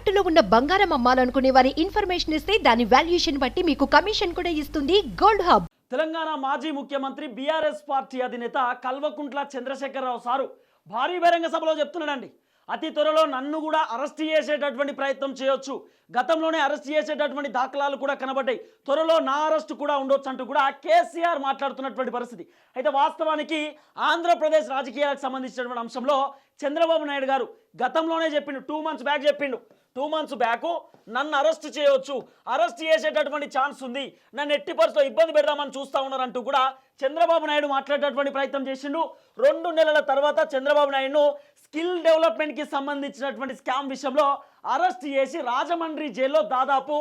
తాకట్టులో ఉన్న బంగారం అమ్మాలనుకునే వారి ఇన్ఫర్మేషన్ ఇస్తే దాని వాల్యుయేషన్ బట్టి మీకు కమిషన్ కూడా ఇస్తుంది గోల్డ్ హబ్. తెలంగాణ మాజీ ముఖ్యమంత్రి బీఆర్ఎస్ పార్టీ అధినేత కల్వకుంట్ల చంద్రశేఖరరావు సారు భారీ బహిరంగ సభలో చెప్తున్నాడండి. అతి త్వరలో నన్ను కూడా అరెస్ట్ చేసేటటువంటి ప్రయత్నం చేయొచ్చు. గతంలోనే అరెస్ట్ చేసేటటువంటి దాఖలాలు కూడా కనబడ్డాయి. త్వరలో నా అరెస్ట్ కూడా ఉండొచ్చు అంటూ కూడా కేసీఆర్ మాట్లాడుతున్నటువంటి పరిస్థితి. అయితే వాస్తవానికి ఆంధ్రప్రదేశ్ రాజకీయాలకు సంబంధించినటువంటి అంశంలో చంద్రబాబు నాయుడు గారు గతంలోనే చెప్పిండు టూ మంత్స్ బ్యాక్ చెప్పిండు. టూ మంత్స్ బ్యాక్ నన్ను అరెస్ట్ చేయవచ్చు అరెస్ట్ చేసేటటువంటి ఛాన్స్ ఉంది. నన్ను ఎట్టి పరిస్థితిలో ఇబ్బంది పెడదామని చూస్తూ ఉన్నారంటూ కూడా చంద్రబాబు నాయుడు మాట్లాడేటటువంటి ప్రయత్నం చేసిండు. రెండు నెలల తర్వాత చంద్రబాబు నాయుడును స్కిల్ డెవలప్మెంట్కి సంబంధించినటువంటి స్కామ్ విషయంలో అరెస్ట్ చేసి రాజమండ్రి జైల్లో దాదాపు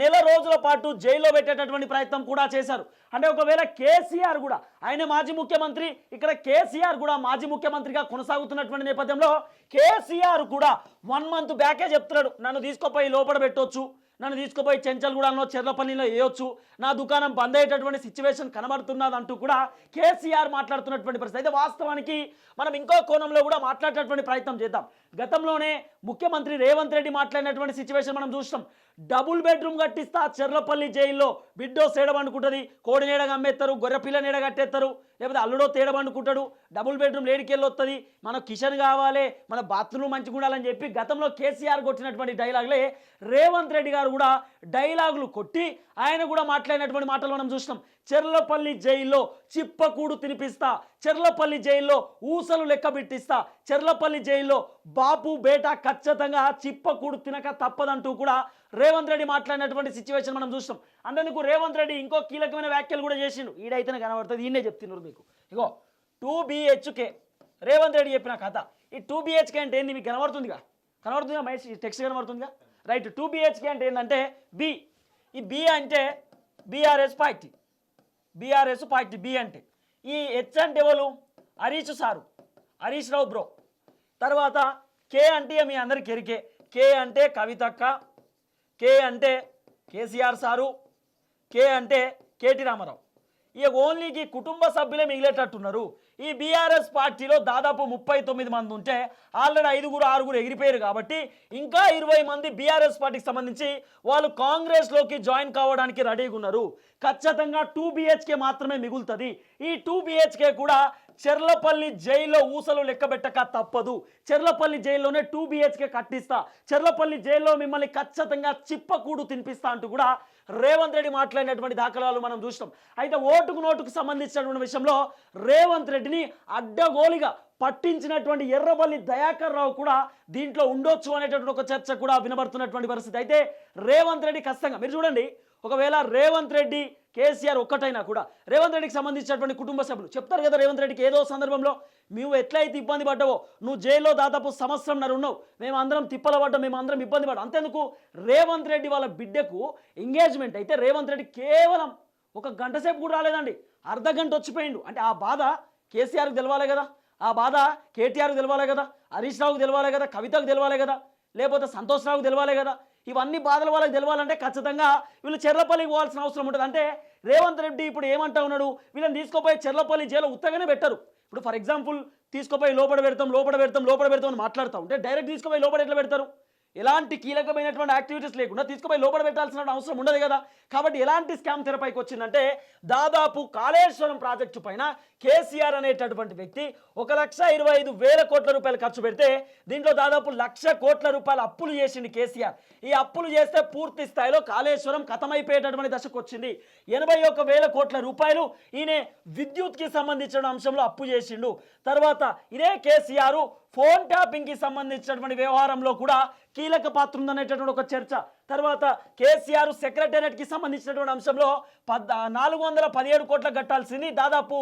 నెల రోజుల పాటు జైల్లో పెట్టేటటువంటి ప్రయత్నం కూడా చేశారు. అంటే ఒకవేళ కేసీఆర్ కూడా ఆయన మాజీ ముఖ్యమంత్రి ఇక్కడ కేసీఆర్ కూడా మాజీ ముఖ్యమంత్రిగా కొనసాగుతున్నటువంటి నేపథ్యంలో కేసీఆర్ కూడా వన్ మంత్ బ్యాకే చెప్తున్నాడు. నన్ను తీసుకుపోయి లోపల పెట్టొచ్చు. నన్ను తీసుకుపోయి చెంచల్గూడలో చెర్లపల్లిలో వేయొచ్చు. నా దుకాణం బంద్ అయ్యేటటువంటి సిచ్యువేషన్ కనబడుతున్నది అంటూ కూడా కేసీఆర్ మాట్లాడుతున్నటువంటి పరిస్థితి. అయితే వాస్తవానికి మనం ఇంకో కోణంలో కూడా మాట్లాడేటటువంటి ప్రయత్నం చేద్దాం. గతంలోనే ముఖ్యమంత్రి రేవంత్ రెడ్డి మాట్లాడినటువంటి సిచ్యువేషన్ మనం చూసినాం. డబుల్ బెడ్రూమ్ కట్టిస్తా చెర్లపల్లి జైల్లో. బిడ్డో సేడమనుకుంటుంది కోడి నీడ అమ్మేస్తారు గొర్రె పిల్ల నీడ కట్టేస్తారు లేకపోతే అల్లుడో తేడమనుకుంటాడు డబుల్ బెడ్రూమ్ లేడికెళ్ళి వస్తుంది మన కిషన్ కావాలి మన బాత్రూమ్ మంచిగా ఉండాలని చెప్పి గతంలో కేసీఆర్ కొట్టినటువంటి డైలాగులే. రేవంత్ రెడ్డి గారు కూడా డైలాగులు కొట్టి ఆయన కూడా మాట్లాడినటువంటి మాటలు మనం చూసినాం. చెర్లపల్లి జైల్లో చిప్పకూడు తినిపిస్తా చెర్లపల్లి జైల్లో ఊసలు లెక్క పెట్టిస్తా చెర్లపల్లి జైల్లో బాపు బేట ఖచ్చితంగా చిప్పకూడు తినక తప్పదంటూ కూడా రేవంత్ రెడ్డి మాట్లాడినటువంటి సిచ్యువేషన్ మనం చూస్తాం అందుకు రేవంత్ రెడ్డి ఇంకో కీలకమైన వ్యాఖ్యలు కూడా చేసిండు. ఈడైతేనే కనబడుతుంది ఈయనే చెప్తున్నారు మీకు. ఇగో టూ బిహెచ్కే రేవంత్ రెడ్డి చెప్పిన కథ. ఈ టూ బిహెచ్కే అంటే ఏంది? మీకు కనబడుతుందిగా? కనబడుతుందిగా మహేష్? టెక్స్ట్ కనబడుతుందిగా? రైట్ టూ బిహెచ్కే అంటే ఏంటంటే బి ఈ బి అంటే BRS party. BRS party B అంటే. ఈ హెచ్ అంటే ఎవరు? హరీష్ సారు. హరీష్ రావు బ్రో తర్వాత కే అంటే మీ అందరికి ఎరికే కే అంటే కవితక్క. కే అంటే కేసీఆర్ సారు. కే అంటే కేటీ రామారావు. ఇక ఓన్లీకి కుటుంబ సభ్యులే మిగిలేటట్టున్నారు. ఈ బీఆర్ఎస్ పార్టీలో దాదాపు ముప్పై తొమ్మిది మంది ఉంటే ఆల్రెడీ ఐదుగురు ఆరుగురు ఎగిరిపోయారు కాబట్టి ఇంకా ఇరవై మంది బీఆర్ఎస్ పార్టీకి సంబంధించి వాళ్ళు కాంగ్రెస్లోకి జాయిన్ కావడానికి రెడీగా ఉన్నారు. ఖచ్చితంగా టూ బిహెచ్కే మాత్రమే మిగులుతుంది. ఈ టూ బిహెచ్కే కూడా చెర్లపల్లి జైల్లో ఊసలు లెక్కబెట్టక తప్పదు. చెర్లపల్లి జైల్లోనే టూ బిహెచ్కే కట్టిస్తా. చెర్లపల్లి జైల్లో మిమ్మల్ని ఖచ్చితంగా చిప్పకూడు తినిపిస్తా అంటూ కూడా రేవంత్ రెడ్డి మాట్లాడినటువంటి దాఖలాలు మనం చూసినాం. అయితే ఓటుకు నోటుకు సంబంధించినటువంటి విషయంలో రేవంత్ రెడ్డిని అడ్డగోలిగా పట్టించినటువంటి ఎర్రబల్లి దయాకర్ రావు కూడా దీంట్లో ఉండొచ్చు అనేటటువంటి ఒక చర్చ కూడా వినబడుతున్నటువంటి పరిస్థితి. అయితే రేవంత్ రెడ్డి ఖచ్చితంగా మీరు చూడండి. ఒకవేళ రేవంత్ రెడ్డి కేసీఆర్ ఒక్కటైనా కూడా రేవంత్ రెడ్డికి సంబంధించినటువంటి కుటుంబ సభ్యులు చెప్తారు కదా రేవంత్ రెడ్డికి ఏదో సందర్భంలో నువ్వు ఎట్లయితే ఇబ్బంది పడ్డావో నువ్వు జైల్లో దాదాపు సంవత్సరంన్నర ఉన్నావు మేము అందరం తిప్పల పడ్డాం మేము అందరం ఇబ్బంది పడ్డాం. అంతేందుకు రేవంత్ రెడ్డి వాళ్ళ బిడ్డకు ఎంగేజ్మెంట్ అయితే రేవంత్ రెడ్డి కేవలం ఒక గంట సేపు కూడా రాలేదండి. అర్ధ గంట వచ్చిపోయిండు. అంటే ఆ బాధ కేసీఆర్కి తెలవాలి కదా ఆ బాధ కేటీఆర్కి తెలవాలి కదా హరీష్ రావుకి తెలవాలి కదా కవితకు తెలవాలి కదా లేకపోతే సంతోష్ తెలవాలి కదా? ఇవన్నీ బాధలు వాళ్ళకి తెలవాలంటే ఖచ్చితంగా వీళ్ళు చెర్లపల్లికి పోవాల్సిన అవసరం ఉంటుంది. అంటే రేవంత్ రెడ్డి ఇప్పుడు ఏమంటా ఉన్నాడు? వీళ్ళని తీసుకుపోయి చెర్లపల్లి జైలు ఉత్తగానే పెట్టరు. ఇప్పుడు ఫర్ ఎగ్జాంపుల్ తీసుకుపోయి లోపల పెడతాం లోపల పెడతాం లోపల పెడతాం అని మాట్లాడుతూ ఉంటే డైరెక్ట్ తీసుకుపోయి లోపల ఎట్లా పెడతారు? ఎలాంటి కీలకమైనటువంటి యాక్టివిటీస్ లేకుండా తీసుకుపోయి లోపల పెట్టాల్సిన అవసరం ఉండదు కదా. కాబట్టి ఎలాంటి స్కామ్ తెరపైకి వచ్చిందంటే దాదాపు కాళేశ్వరం ప్రాజెక్టు పైన కేసీఆర్ అనేటటువంటి వ్యక్తి ఒక లక్ష ఇరవై ఐదు వేల కోట్ల రూపాయలు ఖర్చు పెడితే దీంట్లో దాదాపు లక్ష కోట్ల రూపాయలు అప్పులు చేసింది కేసీఆర్. ఈ అప్పులు చేస్తే పూర్తి స్థాయిలో కాళేశ్వరం కథమైపోయేటటువంటి దశకు వచ్చింది. ఎనభై ఒక వేల కోట్ల రూపాయలు ఈయన విద్యుత్కి సంబంధించిన అంశంలో అప్పు చేసిండు. తర్వాత ఇదే కేసీఆర్ ఫోన్ ట్యాపింగ్కి సంబంధించినటువంటి వ్యవహారంలో కూడా కీలక పాత్ర ఉందనేటటువంటి ఒక చర్చ. తర్వాత కేసీఆర్ సెక్రటేరియట్కి సంబంధించినటువంటి అంశంలో పద్ నాలుగు వందల పదిహేడు కోట్ల కట్టాల్సింది దాదాపు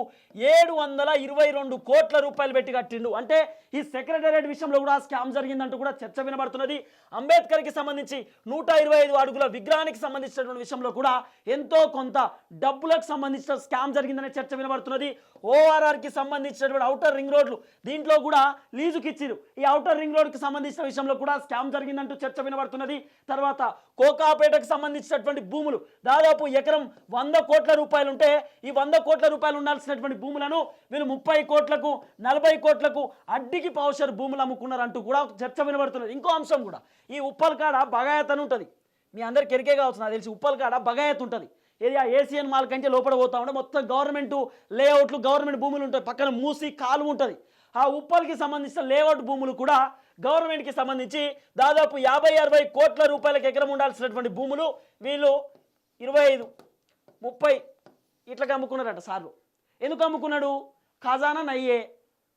ఏడు వందల ఇరవై రెండు కోట్ల రూపాయలు పెట్టి కట్టిండు. అంటే ఈ సెక్రటేరియట్ విషయంలో కూడా స్కామ్ జరిగిందంటూ కూడా చర్చ వినబడుతున్నది. అంబేద్కర్కి సంబంధించి నూట ఇరవై ఐదు అడుగుల విగ్రహానికి సంబంధించినటువంటి విషయంలో కూడా ఎంతో కొంత డబ్బులకు సంబంధించిన స్కామ్ జరిగిందనే చర్చ వినబడుతున్నది. ఓఆర్ఆర్కి సంబంధించినటువంటి అవుటర్ రింగ్ రోడ్లు దీంట్లో కూడా లీజుకి ఇచ్చిరు ఈ అవుటర్ రింగ్ రోడ్కి సంబంధించిన విషయంలో కూడా స్కామ్ జరిగిందంటూ చర్చ వినబడుతున్నది. తర్వాత కోకాపేటకు సంబంధించినటువంటి భూములు. దాదాపు ఎకరం వంద కోట్ల రూపాయలు ఉంటే ఈ వంద కోట్ల రూపాయలు ఉండాల్సినటువంటి భూములను వీళ్ళు ముప్పై కోట్లకు నలభై కోట్లకు అడ్డికి పౌషర్ భూములు అమ్ముకున్నారంటూ కూడా చర్చ వినబడుతున్నది. ఇంకో అంశం కూడా ఈ ఉప్పల్ కాడ బగాయత్ అని ఉంటుంది. మీ అందరికి ఎరికే కావచ్చు నాకు తెలిసి ఉప్పల్ కాడ బగాయత్ ఉంటుంది. ఏది ఆ ఏసీఎన్ మాల్ కంటే లోపల పోతా ఉంటే మొత్తం గవర్నమెంట్ లేఅవుట్లు గవర్నమెంట్ భూములు ఉంటాయి. పక్కన మూసి కాలు ఉంటుంది. ఆ ఉప్పల్కి సంబంధించిన లేఅవుట్ భూములు కూడా గవర్నమెంట్కి సంబంధించి దాదాపు యాభై అరవై కోట్ల రూపాయలకు ఎకరం ఉండాల్సినటువంటి భూములు వీళ్ళు ఇరవై ఐదు ముప్పై ఇట్లకి అమ్ముకున్నారట సార్లు. ఎందుకు అమ్ముకున్నాడు? ఖజానా నయ్యే.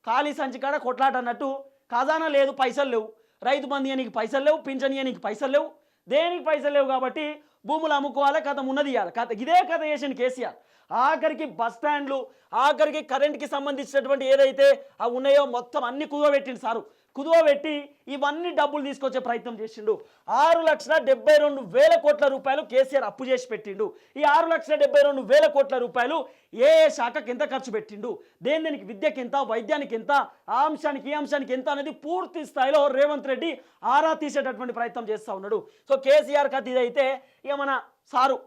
ఖాళీ సంచి కాడ కొట్లాట అన్నట్టు ఖజానా లేదు పైసలు లేవు. రైతు బంధు నీకు పైసలు లేవు పింఛన్ నీకు పైసలు లేవు. దేనికి పైసలు లేవు కాబట్టి భూములు అమ్ముకోవాలి కథ ఉన్నది ఇవ్వాలి కథ ఇదే కథ చేసిన కేసీఆర్. ఆఖరికి బస్ స్టాండ్లు ఆఖరికి కరెంట్కి సంబంధించినటువంటి ఏదైతే అవి ఉన్నాయో మొత్తం అన్ని కుదవబెట్టిండు సారు. కుదువబెట్టి ఇవన్నీ డబ్బులు తీసుకొచ్చే ప్రయత్నం చేసిండు. ఆరు లక్షల డెబ్బై రెండు వేల కోట్ల రూపాయలు కేసీఆర్ అప్పు చేసి పెట్టిండు. ఈ ఆరు లక్షల డెబ్బై రెండు వేల కోట్ల రూపాయలు ఏ ఏ శాఖకి ఎంత ఖర్చు పెట్టిండు? దేని దేనికి విద్యకి ఎంత వైద్యానికి ఎంత ఆ అంశానికి ఈ అంశానికి ఎంత అనేది పూర్తి స్థాయిలో రేవంత్ రెడ్డి ఆరా తీసేటటువంటి ప్రయత్నం చేస్తూ ఉన్నాడు. సో కేసీఆర్ కథ ఇదైతే ఇక మన సారు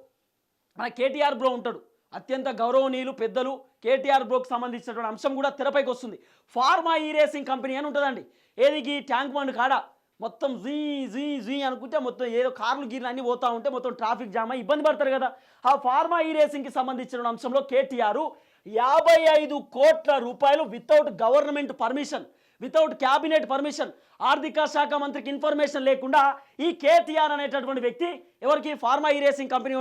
మన కేటీఆర్ బ్రో ఉంటాడు. అత్యంత గౌరవనీయులు పెద్దలు కేటీఆర్ బ్రోక్ సంబంధించినటువంటి అంశం కూడా తెరపైకి వస్తుంది. ఫార్మా ఈ రేసింగ్ కంపెనీ అని ఉంటుందండి. ఏది గీ ట్యాంక్ బండ్ కాడ మొత్తం జీ జీ జీ అనుకుంటే మొత్తం ఏదో కార్లు గీర్లు అన్నీ పోతూ ఉంటే మొత్తం ట్రాఫిక్ జామ్ అయ్యి ఇబ్బంది పడతారు కదా. ఆ ఫార్మా ఈ రేసింగ్కి సంబంధించిన అంశంలో కేటీఆర్ యాభై ఐదు కోట్ల రూపాయలు without government permission without cabinet permission ఆర్థిక శాఖ మంత్రికి ఇన్ఫర్మేషన్ లేకుండా ఈ కేటీఆర్ అనేటటువంటి వ్యక్తి ఎవరికి? ఫార్మా ఈ రేసింగ్ కంపెనీ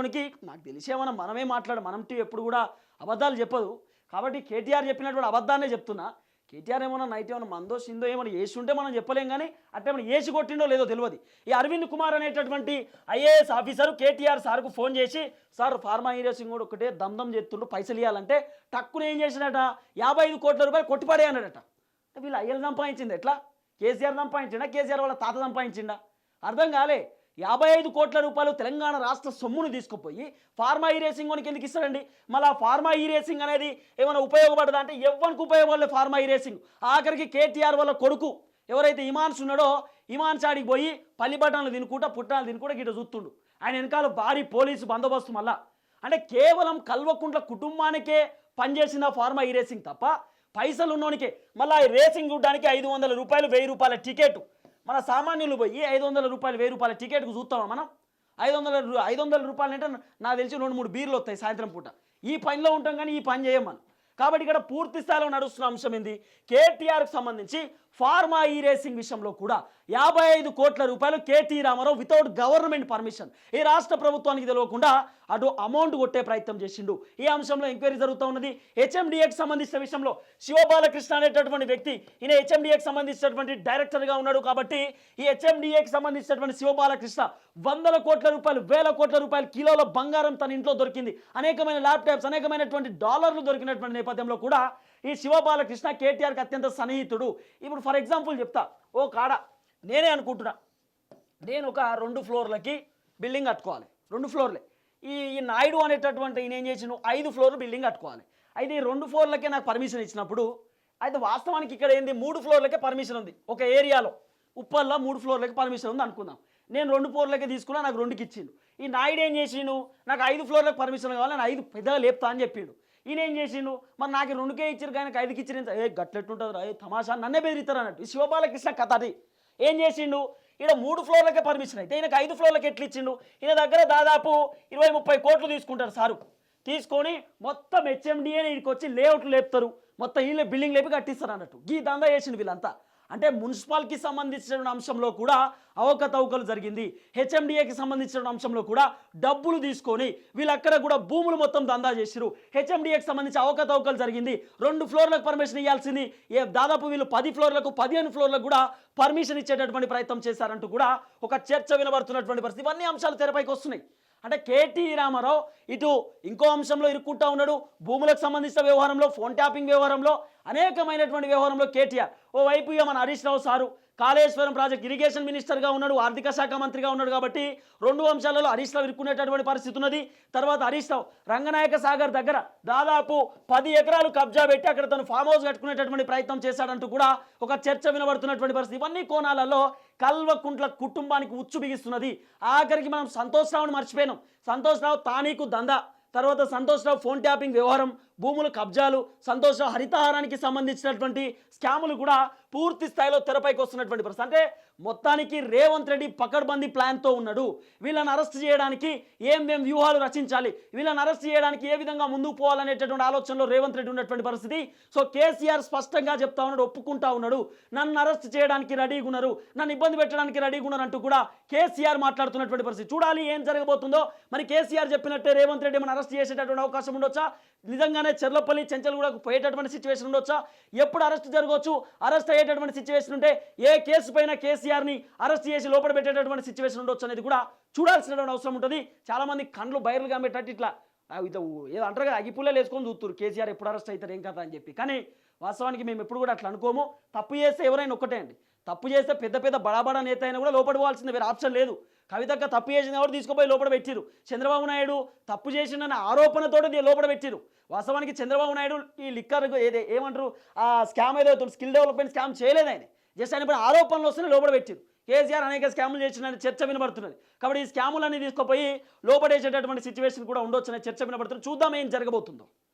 నాకు తెలిసేమన్నా మనమే మాట్లాడు మనం టీ ఎప్పుడు కూడా అబద్ధాలు చెప్పదు. కాబట్టి కేటీఆర్ చెప్పినటువంటి అబద్ధాన్నే చెప్తున్నా. కేటీఆర్ ఏమన్నా నైట్ ఏమైనా మందో సిందో ఏమైనా వేసి ఉంటే మనం చెప్పలేం కానీ అంటే ఏమైనా వేసి కొట్టిండో లేదో తెలియదు. ఈ అరవింద్ కుమార్ అనేటటువంటి ఐఏఎస్ ఆఫీసర్ కేటీఆర్ సార్కు ఫోన్ చేసి సార్ ఫార్మా ఈరేసింగ్ కూడా ఒకటే దమ్దం చేస్తుండ్రు పైసలు ఇవ్వాలంటే టక్కున ఏం చేసినట? యాభై ఐదు కోట్ల రూపాయలు కొట్టిపడే అన్నాడట. వీళ్ళు అయ్యలు సంపాదించింది ఎట్లా? కేసీఆర్ సంపాదించిండా? కేసీఆర్ వాళ్ళ తాత సంపాదించిండా? అర్థం కాలే. యాభై ఐదు కోట్ల రూపాయలు తెలంగాణ రాష్ట్ర సొమ్మును తీసుకుపోయి ఫార్మా ఈ రేసింగ్ వానికి ఎందుకు ఇస్తాడండి? మళ్ళీ ఫార్మా ఈ రేసింగ్ అనేది ఏమైనా ఉపయోగపడదా అంటే ఎవరికి ఉపయోగపడలేదు ఫార్మా ఈ రేసింగ్ ఆఖరికి కేటీఆర్ వాళ్ళ కొడుకు ఎవరైతే ఇమాన్స్ ఉన్నాడో ఇమాన్స్ ఆడికి పోయి పల్లి బట్టలు తినుకుంటా పుట్టాలు తినుకుంటా గిట్ట చూస్తుండు. ఆయన వెనకాల భారీ పోలీసు బందోబస్తు మళ్ళా. అంటే కేవలం కల్వకుంట్ల కుటుంబానికే పనిచేసిన ఫార్మా ఈ రేసింగ్ తప్ప పైసలు ఉన్నోనికే మళ్ళీ ఈ రేసింగ్ చూడడానికి ఐదు వందల రూపాయలు వెయ్యి రూపాయల టికెట్ మన సామాన్యులు పోయి ఐదు వందల రూపాయలు వెయ్యి రూపాయల టికెట్కు చూస్తామా మనం? ఐదు వందల ఐదు వందల రూపాయలు అంటే నాకు తెలిసి రెండు మూడు బీర్లు వస్తాయి సాయంత్రం పూట. ఈ పనిలో ఉంటాం కానీ ఈ పని చేయం మనం కాబట్టి ఇక్కడ పూర్తి స్థాయిలో నడుస్తున్న అంశం ఏంది? కేటీఆర్కు సంబంధించి ఫార్మా ఈ రేసింగ్ విషయంలో కూడా యాభై ఐదు కోట్ల రూపాయలు KT Rama Rao without government permission ఈ రాష్ట్ర ప్రభుత్వానికి తెలియకుండా అటు అమౌంట్ కొట్టే ప్రయత్నం చేసిండు. ఈ అంశంలో ఎంక్వైరీ జరుగుతూ ఉన్నది. హెచ్ఎండిఏకి సంబంధించిన విషయంలో శివబాలకృష్ణ అనేటటువంటి వ్యక్తి ఈయన హెచ్ఎండిఏకి సంబంధించినటువంటి డైరెక్టర్గా ఉన్నాడు కాబట్టి ఈ హెచ్ఎండిఏకి సంబంధించినటువంటి శివబాలకృష్ణ వందల కోట్ల రూపాయలు వేల కోట్ల రూపాయలు కిలోల బంగారం తన ఇంట్లో దొరికింది. అనేకమైన ల్యాప్టాప్స్ అనేకమైనటువంటి డాలర్లు దొరికినటువంటి నేపథ్యంలో కూడా ఈ శివబాలకృష్ణ కేటీఆర్కి అత్యంత సన్నిహితుడు. ఇప్పుడు ఫర్ ఎగ్జాంపుల్ చెప్తా. ఓ కాడ నేనే అనుకుంటున్నా. నేను ఒక రెండు ఫ్లోర్లకి బిల్డింగ్ కట్టుకోవాలి. రెండు ఫ్లోర్లే. ఈ ఈ నాయుడు అనేటటువంటి ఈయన ఏం చేసిన ఐదు ఫ్లోర్లు బిల్డింగ్ కట్టుకోవాలి. అయితే ఈ రెండు ఫ్లోర్లకే నాకు పర్మిషన్ ఇచ్చినప్పుడు అయితే వాస్తవానికి ఇక్కడ ఏంది? మూడు ఫ్లోర్లకే పర్మిషన్ ఉంది. ఒక ఏరియాలో ఉప్పల్లో మూడు ఫ్లోర్లకి పర్మిషన్ ఉంది అనుకుందాం. నేను రెండు ఫ్లోర్లకే తీసుకున్నా నాకు రెండుకి ఇచ్చిండు. ఈ నాయుడు ఏం చేసిండు? నాకు ఐదు ఫ్లోర్లకు పర్మిషన్ కావాలి నేను ఐదు పెద్దగా లేపుతా అని చెప్పిండు. ఈయన ఏం చేసిండు? మరి నాకు రెండుకే ఇచ్చారు కానీ ఐదుకి ఇచ్చిన ఏ గట్లెట్టుంటుంది ఏ తమాషా నన్నే బెదిరితారు అన్నట్టు. శివబాలకృష్ణ కథ అది. ఏం చేసిండు? ఈయన మూడు ఫ్లోర్లకే పర్మిషన్ అయితే. ఈయనకు ఐదు ఫ్లోర్లకి ఎట్లా ఇచ్చిండు? ఈయన దగ్గర దాదాపు ఇరవై ముప్పై కోట్లు తీసుకుంటారు సారు. తీసుకొని మొత్తం హెచ్ఎండిఏ వీడికి వచ్చి లేఅవుట్లు లేపుతారు. మొత్తం వీళ్ళే బిల్డింగ్ లేపి కట్టిస్తారు అన్నట్టు. ఈ దందా చేసిండు వీళ్ళంతా. అంటే మున్సిపాలిటీకి సంబంధించిన అంశంలో కూడా అవకతవకలు జరిగింది. హెచ్ఎండిఏకి సంబంధించిన అంశంలో కూడా డబ్బులు తీసుకొని వీళ్ళక్కడ కూడా భూములు మొత్తం దందా చేసిరు హెచ్ఎండిఏకి సంబంధించి అవకతవకలు జరిగింది. రెండు ఫ్లోర్లకు పర్మిషన్ ఇవ్వాల్సింది ఏ దాదాపు వీళ్ళు పది ఫ్లోర్లకు పదిహేను ఫ్లోర్లకు కూడా పర్మిషన్ ఇచ్చేటటువంటి ప్రయత్నం చేశారంటూ కూడా ఒక చర్చ వినబడుతున్నటువంటి పరిస్థితి. ఇవన్నీ అంశాలు తెరపైకి వస్తున్నాయి. అంటే కేటీ రామారావు ఇటు ఇంకో అంశంలో ఇరుక్కుంటా ఉన్నాడు. భూములకు సంబంధించిన వ్యవహారంలో ఫోన్ ట్యాపింగ్ వ్యవహారంలో అనేకమైనటువంటి వ్యవహారంలో కేటీఆర్ ఓ వైపు ఇక మన Harish Rao sir Kaleshwaram project irrigation మినిస్టర్గా ఉన్నాడు ఆర్థిక శాఖ మంత్రిగా ఉన్నాడు కాబట్టి రెండు అంశాలలో హరీష్ రావు ఇరుక్కునేటటువంటి పరిస్థితి ఉన్నది. తర్వాత హరీష్ రావు రంగనాయక సాగర్ దగ్గర దాదాపు పది ఎకరాలు కబ్జా పెట్టి అక్కడ తను ఫామ్ హౌస్ కట్టుకునేటటువంటి ప్రయత్నం చేశాడంటూ కూడా ఒక చర్చ వినబడుతున్నటువంటి పరిస్థితి. ఇవన్నీ కోణాలలో కల్వకుంట్ల కుటుంబానికి ఉచ్చు బిగిస్తున్నది. ఆఖరికి మనం సంతోష్ రావుని మర్చిపోయినాం. సంతోష్ రావు తానీకు దందా. తర్వాత సంతోష్రావు ఫోన్ ట్యాపింగ్ వ్యవహారం భూముల కబ్జాలు సంతోష హరితహారానికి సంబంధించినటువంటి స్కాములు కూడా పూర్తి స్థాయిలో తెరపైకి వస్తున్నటువంటి పరిస్థితి. అంటే మొత్తానికి రేవంత్ రెడ్డి పకడ్బందీ ప్లాన్తో ఉన్నాడు. వీళ్ళని అరెస్ట్ చేయడానికి ఏమేం వ్యూహాలు రచించాలి? వీళ్ళని అరెస్ట్ చేయడానికి ఏ విధంగా ముందుకు పోవాలనేటటువంటి ఆలోచనలో రేవంత్ రెడ్డి ఉన్నటువంటి పరిస్థితి. సో కేసీఆర్ స్పష్టంగా చెప్తా ఉన్నాడు ఒప్పుకుంటా ఉన్నాడు. నన్ను అరెస్ట్ చేయడానికి రెడీగా ఉన్నారు నన్ను ఇబ్బంది పెట్టడానికి రెడీగా ఉన్నారు అంటూ కూడా కేసీఆర్ మాట్లాడుతున్నటువంటి పరిస్థితి. చూడాలి ఏం జరగబోతుందో. మరి కేసీఆర్ చెప్పినట్టే రేవంత్ రెడ్డి మనం అరెస్ట్ చేసేటటువంటి అవకాశం ఉండొచ్చా? నిజంగానే చెర్లపల్లి చెంచల్గూడకు పోయేటటువంటి సిచ్యువేషన్ ఉండొచ్చా? ఎప్పుడు అరెస్ట్ జరగవచ్చు అరెస్ట్ అయ్యేటటువంటి సిచ్యువేషన్ ఉంటే ఏ కేసు పైన కేసీఆర్ని అరెస్ట్ చేసి లోపల పెట్టేటటువంటి సిచ్యువేషన్ ఉండొచ్చు అనేది కూడా చూడాల్సినటువంటి అవసరం ఉంటుంది. చాలామంది కండ్లు బయర్లు పెట్టట్టు ఇట్లా ఇట్లా ఏదో అంటారు కదా అగిపుల్లే వేసుకొని చూస్తారు కేసీఆర్ ఎప్పుడు అరెస్ట్ అవుతారు ఏం కదా అని చెప్పి. కానీ వాస్తవానికి మేము ఎప్పుడు కూడా అట్లా అనుకోము. తప్పు చేస్తే ఎవరైనా ఒక్కటే అండి. తప్పు చేస్తే పెద్ద పెద్ద బడాబడా నేత అయినా కూడా లోపల పోవాల్సింది వేరే ఆప్షన్ లేదు. కవితక్క తప్పు చేసిన ఎవరు తీసుకుపోయి లోపల పెట్టిరు చంద్రబాబు నాయుడు తప్పు చేసిందన్న ఆరోపణతో లోపల పెట్టిరు వాస్తవానికి చంద్రబాబు నాయుడు ఈ లిక్కర్ ఏదే ఏమంటారు? ఆ స్కామ్ ఏదో స్కిల్ డెవలప్మెంట్ స్కామ్ చేయలేదు ఆయన. జస్ట్ ఆయన ఇప్పుడు ఆరోపణలు వస్తేనే లోపల పెట్టిరు కేసీఆర్ అనేక స్కాములు చేసిన చర్చ వినబడుతున్నది. కాబట్టి ఈ స్కాములన్నీ తీసుకుపోయి లోపడేసేటటువంటి సిచ్యువేషన్ కూడా ఉండొచ్చు అనే చర్చ వినబడుతుంది చూద్దాం ఏం జరగబోతుందో.